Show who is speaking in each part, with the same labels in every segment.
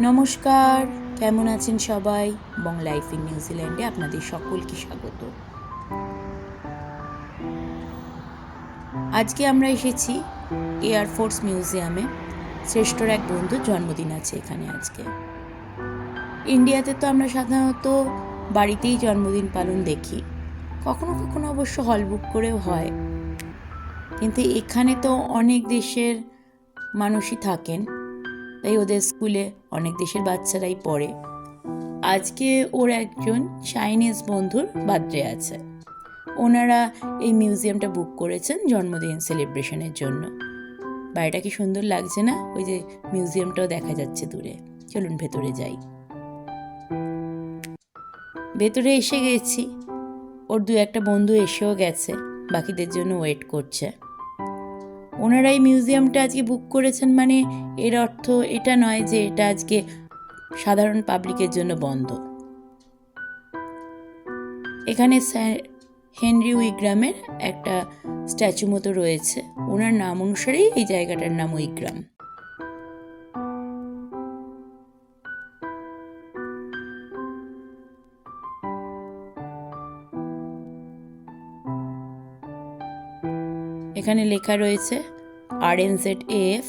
Speaker 1: নমস্কার, কেমন আছেন সবাই? বং লাইফ ইন নিউজিল্যান্ডে আপনাদের সকলকে স্বাগত। আজকে আমরা এসেছি এয়ারফোর্স মিউজিয়ামে। শ্রেষ্ঠর এক বন্ধুর জন্মদিন আছে এখানে আজকে। ইন্ডিয়াতে তো আমরা সাধারণত বাড়িতেই জন্মদিন পালন দেখি। কখনো কখনো অবশ্য হল বুক করেও হয়। কিন্তু এখানে তো অনেক দেশের মানুষই থাকেন। তাই ওদের স্কুলে অনেক দেশের বাচ্চারাই পড়ে। আজকে ওর একজন চাইনিজ বন্ধুর বার্থডে আছে। ওনারা এই মিউজিয়ামটা বুক করেছেন জন্মদিন সেলিব্রেশনের জন্য। বাড়িটা কি সুন্দর লাগছে না? ওই যে মিউজিয়ামটাও দেখা যাচ্ছে দূরে। চলুন ভেতরে যাই। ভেতরে এসে গেছি। ওর দু একটা বন্ধু এসেও গেছে। বাকিদের জন্য ওয়েট করছে। ওনারা এই মিউজিয়ামটা আজকে বুক করেছেন মানে এর অর্থ এটা নয় যে এটা আজকে সাধারণ পাবলিকের জন্য বন্ধ। এখানে স্যার হেনরি উইগ্রামের একটা স্ট্যাচু মতো রয়েছে। ওনার নাম অনুসারেই এই জায়গাটার নাম উইগ্রাম। এখানে লেখা রয়েছে আর এন জেড এফ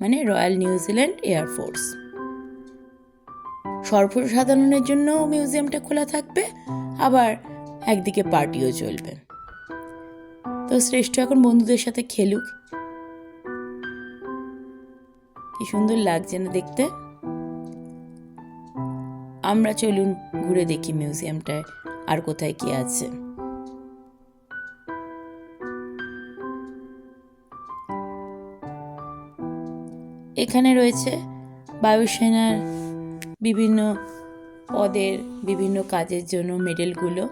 Speaker 1: মানে royal New Zealand air force সর্বসাধারণের জন্য মিউজিয়ামটা খোলা থাকবে, আবার একদিকে পার্টিও চলবে। তো শ্রেষ্ঠ এখন বন্ধুদের সাথে খেলুক। কি সুন্দর লাগছে না দেখতে। আমরা চলুন ঘুরে দেখি মিউজিয়ামটায় আর কোথায় কি আছে। এখানে রয়েছে বায়ুসেনার বিভিন্ন পদের বিভিন্ন কাজের জন্য মেডেলগুলো।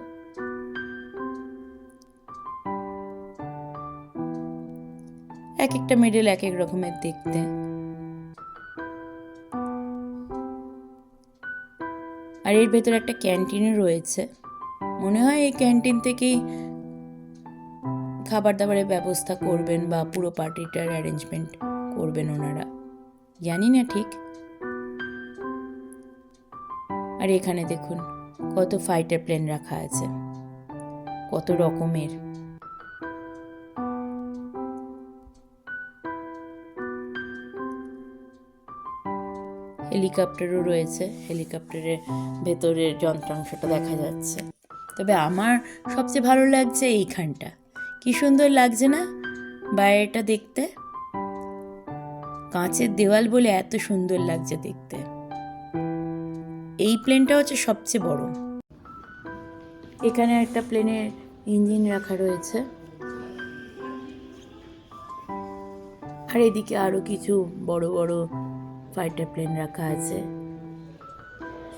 Speaker 1: এক একটা মেডেল এক এক রকমের দেখতে। আর এর ভেতরে একটা ক্যান্টিনও রয়েছে। মনে হয় এই ক্যান্টিন থেকেই খাবার দাবারের ব্যবস্থা করবেন বা পুরো পার্টিটার অ্যারেঞ্জমেন্ট করবেন ওনারা। জানি না ঠিক। আর এখানে দেখুন, কত ফাইটার প্লেন রাখা আছে। কত রকমের। হেলিকপ্টারও রয়েছে, হেলিকপ্টারের ভেতরের যন্ত্রাংশটা দেখা যাচ্ছে। তবে আমার সবচেয়ে ভালো লাগছে এইখানটা। কি সুন্দর লাগছে না বাইরেটা দেখতে? কাঁচের দেওয়াল বলে এত সুন্দর লাগছে দেখতে। এই প্লেনটা হচ্ছে সবচেয়ে বড়। এখানে একটা প্লেনের ইঞ্জিন রাখা রয়েছে। আর এদিকে আরও কিছু বড় বড় ফাইটার প্লেন রাখা আছে।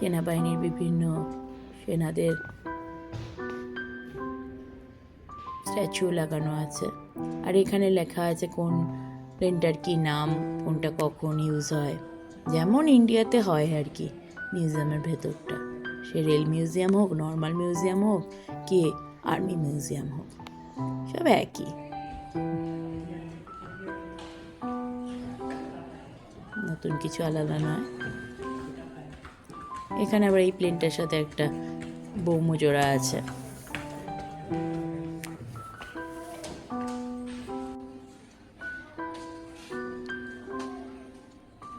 Speaker 1: সেনাবাহিনীর বিভিন্ন সেনাদের স্ট্যাচু লাগানো আছে। আর এখানে লেখা আছে কোন প্লেনটার কি নাম, কোনটা কখন ইউজ হয়? যেমন ইন্ডিয়াতে হয় আর কি মিউজিয়ামের ভেতরটা। সে রেল মিউজিয়াম হোক নর্মাল মিউজিয়াম হোক, কি আর্মি মিউজিয়াম হোক, সব একই। নতুন কিছু আলাদা নয়। এখানে আবার এই প্লেনটার সাথে একটা বৌমো জোড়া আছে।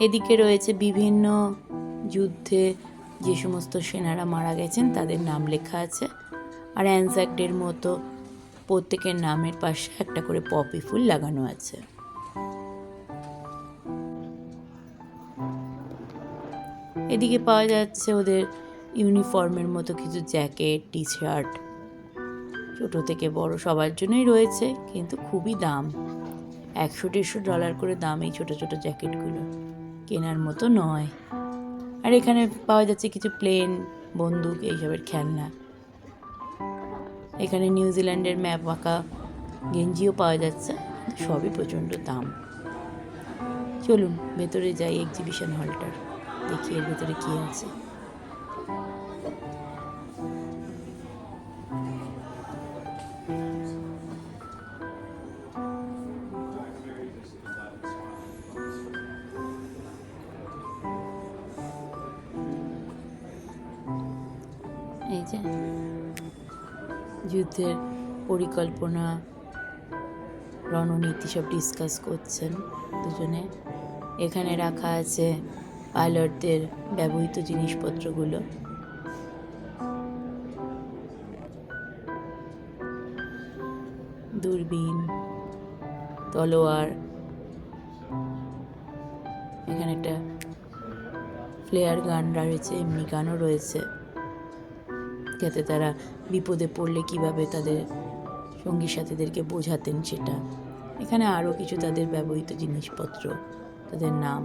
Speaker 1: এদিকে রয়েছে বিভিন্ন যুদ্ধে যে সমস্ত সেনারা মারা গেছেন, তাদের নাম লেখা আছে। আর অ্যানজাক মতো প্রত্যেকের নামের পাশে একটা করে পপি ফুল লাগানো আছে। এদিকে পাওয়া যাচ্ছে ওদের ইউনিফর্মের মতো কিছু জ্যাকেট টি শার্ট ছোটো থেকে বড় সবার জন্যই রয়েছে, কিন্তু খুবই দাম। একশো দেড়শো ডলার করে দাম এই ছোটো ছোটো জ্যাকেটগুলো। কেনার মতো নয়। আর এখানে পাওয়া যাচ্ছে কিছু প্লেন, বন্দুক, এইসবের খেলনা। এখানে নিউজিল্যান্ডের ম্যাপ আঁকা গেঞ্জিও পাওয়া যাচ্ছে সবই প্রচণ্ড দাম। চলুন, ভেতরে যাই এক্সিবিশন হলটার দেখি এর ভেতরে কী আছে। যে যুদ্ধের পরিকল্পনা, রণনীতি সব ডিসকাস করছেন দুজনে। এখানে রাখা আছে পাইলটদের ব্যবহৃত জিনিসপত্রগুলো। দূরবীন, তলোয়ার। এখানে একটা ফ্লেয়ার গান রয়েছে, এমনি গানও রয়েছে। যাতে তারা বিপদে পড়লে কীভাবে তাদের সঙ্গী সাথীদেরকে বোঝাতেন সেটা। এখানে আরও কিছু তাদের ব্যবহৃত জিনিসপত্র, তাদের নাম।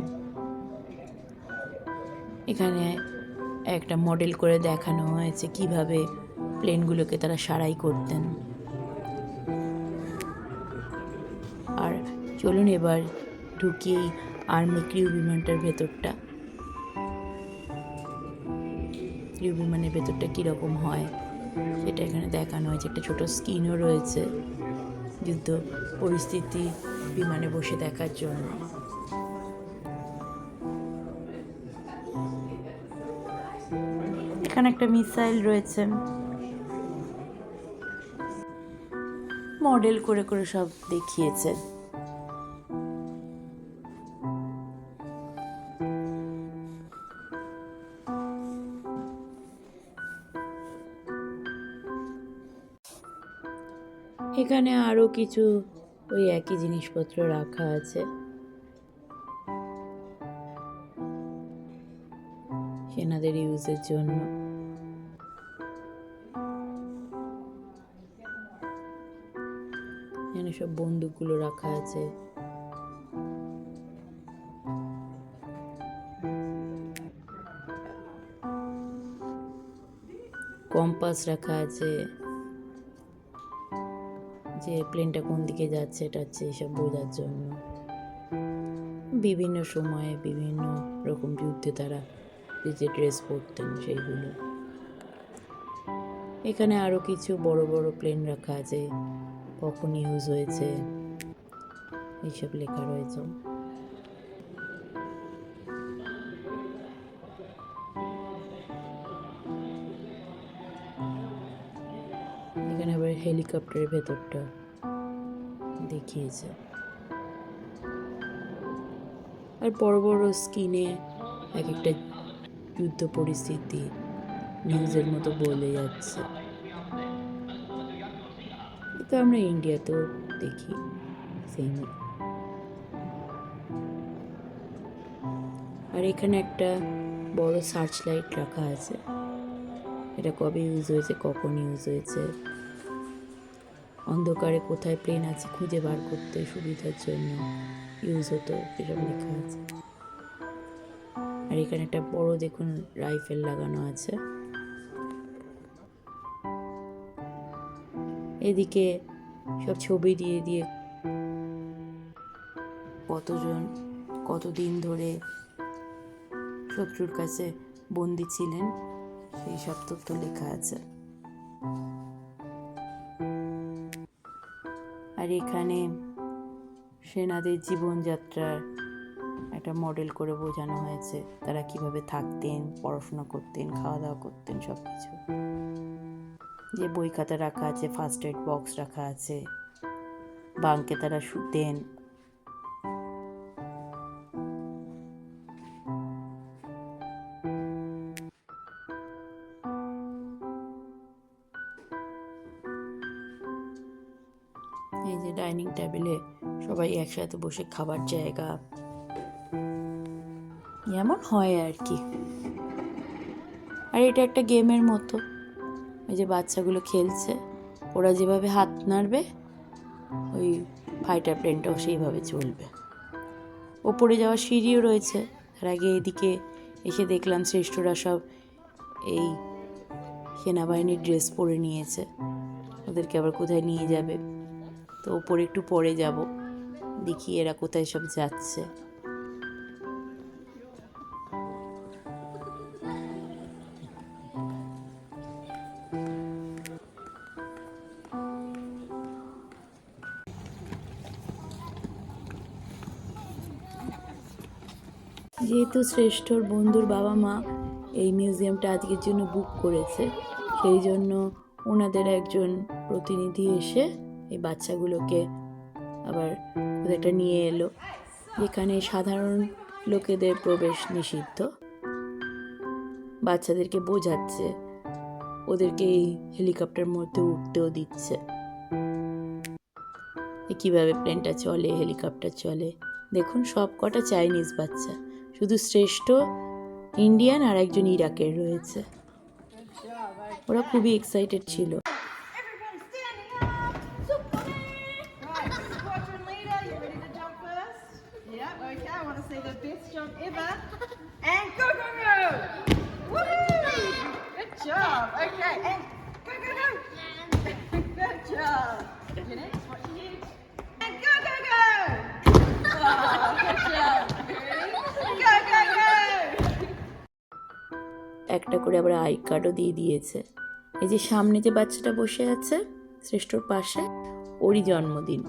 Speaker 1: এখানে একটা মডেল করে দেখানো হয়েছে কীভাবে প্লেনগুলোকে তারা সারাই করতেন। আর চলুন এবার ঢুকিয়েই আর্মি ক্রিউ বিমানটার ভেতরটা। বিমানের ভেতরটা কীরকম হয়, সেটা এখানে দেখানো হয়েছে। একটা ছোট স্ক্রিনও রয়েছে যুদ্ধ পরিস্থিতি বিমানে বসে দেখার জন্য। এখানে একটা মিসাইল রয়েছে। মডেল করে করে সব দেখিয়েছে। এখানে আরও কিছু ওই একই জিনিসপত্র রাখা আছে। সেনাদের ইউজের জন্য। এখানে সব বন্দুকগুলো রাখা আছে। কম্পাস রাখা আছে। যে প্লেনটা কোন দিকে যাচ্ছে, এটা হচ্ছে এসব বোঝার জন্য। বিভিন্ন সময়ে বিভিন্ন রকম যুদ্ধে তারা যে যে ড্রেস পরতেন সেইগুলো। এখানে আরও কিছু বড় বড় প্লেন রাখা আছে, কখন ইউজ হয়েছে, এইসব লেখা রয়েছে। হেলিকপ্টারের ভেতরটা দেখিয়েছে। আর বড় বড় স্ক্রিনে এক একটা যুদ্ধ পরিস্থিতি নিউজের মতো বলে যাচ্ছে। তো আমরা ইন্ডিয়াতেও দেখি সেম আর এখানে একটা বড় সার্চ লাইট রাখা আছে। এটা কবে ইউজ হয়েছে, কখন ইউজ হয়েছে অন্ধকারে কোথায় প্লেন আছে খুঁজে বার করতে সুবিধার জন্য ইউজ হতো এসব লেখা আছে। আর এখানে একটা বড় দেখুন রাইফেল লাগানো আছে। এদিকে সব ছবি দিয়ে দিয়ে কতজন, কতদিন ধরে শত্রুর কাছে বন্দি ছিলেন, সেই সব তথ্য লেখা আছে। আর এখানে সেনাদের জীবনযাত্রার একটা মডেল করে বোঝানো হয়েছে। তারা কীভাবে থাকতেন, পড়াশোনা করতেন খাওয়া দাওয়া করতেন সব কিছু যে বই খাতা রাখা আছে ফার্স্ট এড বক্স রাখা আছে বাঙ্কে তারা শুতেন একসাথে বসে খাবার জায়গা। যেমন হয় আর কি। আর এটা একটা গেমের মতো। ওই যে বাচ্চাগুলো খেলছে, ওরা যেভাবে হাত নাড়বে, ওই ফাইটার প্লেনটাও সেইভাবে চলবে। ওপরে যাওয়ার সিঁড়িও রয়েছে। তার আগে এদিকে এসে দেখলাম শ্রেষ্ঠরা সব এই সেনাবাহিনীর ড্রেস পরে নিয়েছে। ওদেরকে আবার কোথায় নিয়ে যাবে? তো ওপরে একটু পরে যাব। দেখি এরা কোথায় সব যাচ্ছে। যেহেতু শ্রেষ্ঠর বন্ধুর বাবা মা এই মিউজিয়ামটা আজকের জন্য বুক করেছে, সেই জন্য ওনাদের একজন প্রতিনিধি এসে এই বাচ্চাগুলোকে আবার একটা নিয়ে এলো, যেখানে সাধারণ লোকেদের প্রবেশ নিষিদ্ধ। বাচ্চাদেরকে বোঝাচ্ছে, ওদেরকে এই হেলিকপ্টার মধ্যে উঠতেও দিচ্ছে। কীভাবে প্লেনটা চলে, হেলিকপ্টার চলে? দেখুন, সব কটা চাইনিজ বাচ্চা, শুধু শ্রেষ্ঠ ইন্ডিয়ান আর একজন ইরাকের রয়েছে। ওরা খুবই এক্সাইটেড ছিল।
Speaker 2: Job. Okay, and go, go, go. Good job.
Speaker 1: একটা করে আবার আই কার্ডও দিয়ে দিয়েছে এই যে সামনে যে বাচ্চাটা বসে আছে শ্রেষ্ঠর পাশে ওরই জন্মদিন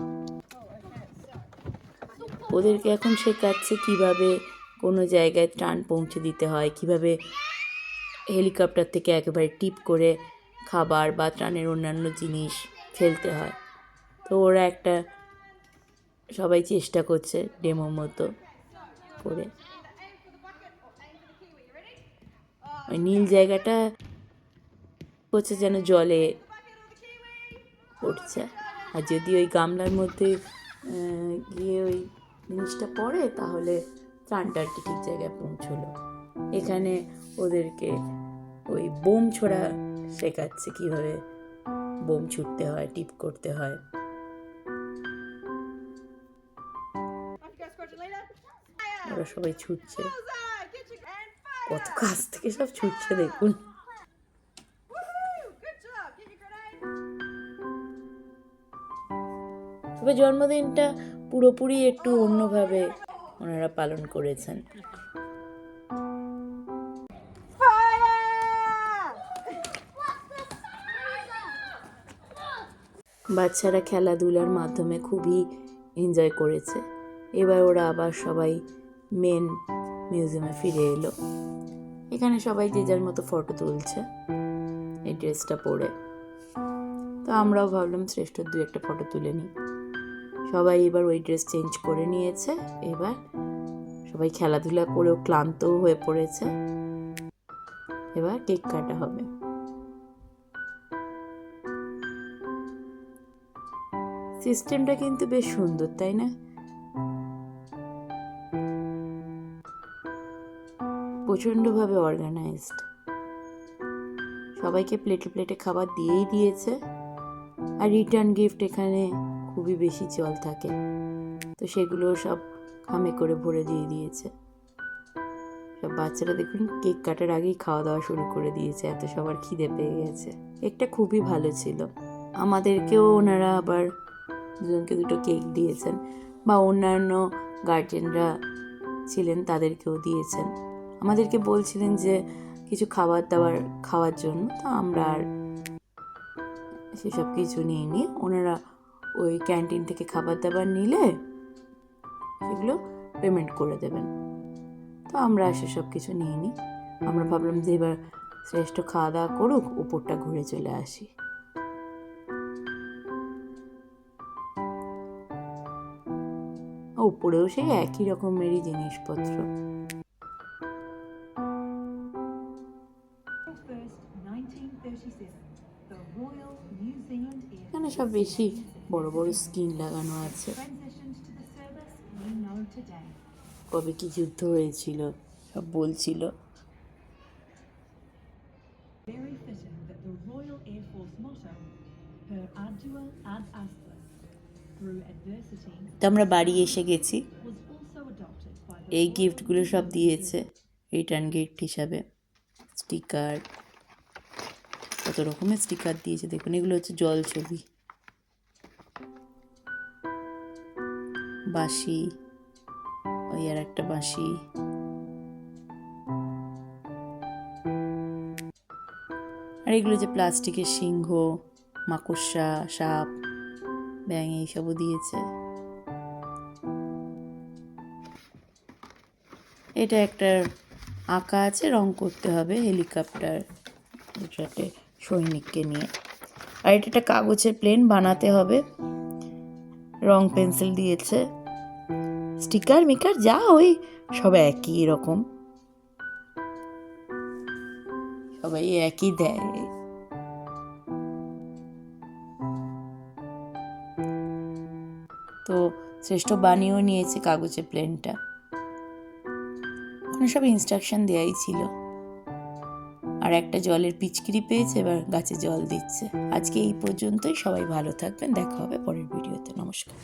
Speaker 1: ওদেরকে এখন শেখাচ্ছে কীভাবে কোনো জায়গায় ত্রাণ পৌঁছে দিতে হয় কীভাবে হেলিকপ্টার থেকে একেবারে টিপ করে খাবার বা ত্রাণের অন্যান্য জিনিস ফেলতে হয়। তো ওরা একটা সবাই চেষ্টা করছে ডেমো মতো করে। ওই নীল জায়গাটা হচ্ছে যেন জলে পড়ছে। আর যদি ওই গামলার মধ্যে গিয়ে ওই জিনিসটা পড়ে, তাহলে ত্রাণটা আর কি ঠিক জায়গায় পৌঁছলো। এখানে ওদেরকে বোম ছোড়া শেখাচ্ছে কীভাবে বোম ছুটতে হয়, টিপ করতে হয়. ওরা সবাই ছুটছে. কত কাছ থেকে সব ছুটছে দেখুন. তবে জন্মদিনটা পুরোপুরি একটু অন্যভাবে ওনারা পালন করেছেন বাচ্চারা খেলাধুলার মাধ্যমে খুবই এনজয় করেছে। এবার ওরা আবার সবাই মেন মিউজিয়ামে ফিরে এলো। এখানে সবাই যে যার মতো ফটো তুলছে, এই ড্রেসটা পরে। তো আমরাও ভাবলাম শ্রেষ্ঠ দু একটা ফটো তুলে নিই। সবাই এবার ওই ড্রেস চেঞ্জ করে নিয়েছে। এবার সবাই খেলাধুলা করেও ক্লান্তও হয়ে পড়েছে। এবার কেক কাটা হবে। সিস্টেমটা কিন্তু বেশ সুন্দর, তাই না? প্রচণ্ডভাবে অর্গানাইজড সবাইকে প্লেটে প্লেটে খাবার দিয়েই দিয়েছে। আর রিটার্ন গিফট এখানে খুবই বেশি চল থাকে। তো সেগুলো সব খামে করে ভরে দিয়ে দিয়েছে। সব বাচ্চারা দেখুন, কেক কাটার আগেই খাওয়া দাওয়া শুরু করে দিয়েছে। এত সবার খিদে পেয়ে গেছে। কেকটা খুবই ভালো ছিল। আমাদেরকেও ওনারা আবার দুজনকে দুটো কেক দিয়েছেন বা অন্যান্য গার্জেনরা ছিলেন তাদেরকেও দিয়েছেন। আমাদেরকে বলছিলেন যে কিছু খাবার দাবার খাওয়ার জন্য, তো আমরা আর সেসব কিছু নিইনি ওনারা ওই ক্যান্টিন থেকে খাবার দাবার নিলে সেগুলো পেমেন্ট করে দেবেন। তো আমরা সেসব কিছু নিয়ে নিই। আমরা ভাবলাম যে এবার শ্রেষ্ঠ খাওয়া দাওয়া করুক, উপরটা ঘুরে চলে আসি। উপরেও সেই একই রকমেরই জিনিসপত্র। এখানে সব বেশি বড় বড় স্ক্রিন লাগানো আছে। কবে কি যুদ্ধ হয়েছিল সব বলছিল।
Speaker 3: Very
Speaker 1: তো আমরা বাড়ি এসে গেছি। এই গিফটগুলো সব দিয়েছে রিটার্ন গিফট হিসাবে। স্টিকার কত রকমের স্টিকার দিয়েছে দেখুন, এগুলো হচ্ছে জল ছবি। বাঁশি, ওই আর একটা বাঁশি। আর এগুলো যে প্লাস্টিকের সিংহ, মাকড়সা, সাপ। ব্যাঙ এইসবও দিয়েছে। এটা একটা আঁকা আছে, রং করতে হবে হেলিকপ্টার এটাতে সৈনিককে নিয়ে। আর এটা একটা কাগজের প্লেন বানাতে হবে। রং পেন্সিল দিয়েছে। স্টিকার, মিকার, যা ওই সব একই রকম সবাই একই দেয়। শ্রেষ্ঠ বানিয়েও নিয়েছে কাগজে প্লেনটা সব ইনস্ট্রাকশন দেয়াই ছিল। আর একটা জলের পিচকিরি পেয়েছে, এবার গাছে জল দিচ্ছে। আজকে এই পর্যন্তই, সবাই ভালো থাকবেন, দেখা হবে পরের ভিডিওতে, নমস্কার।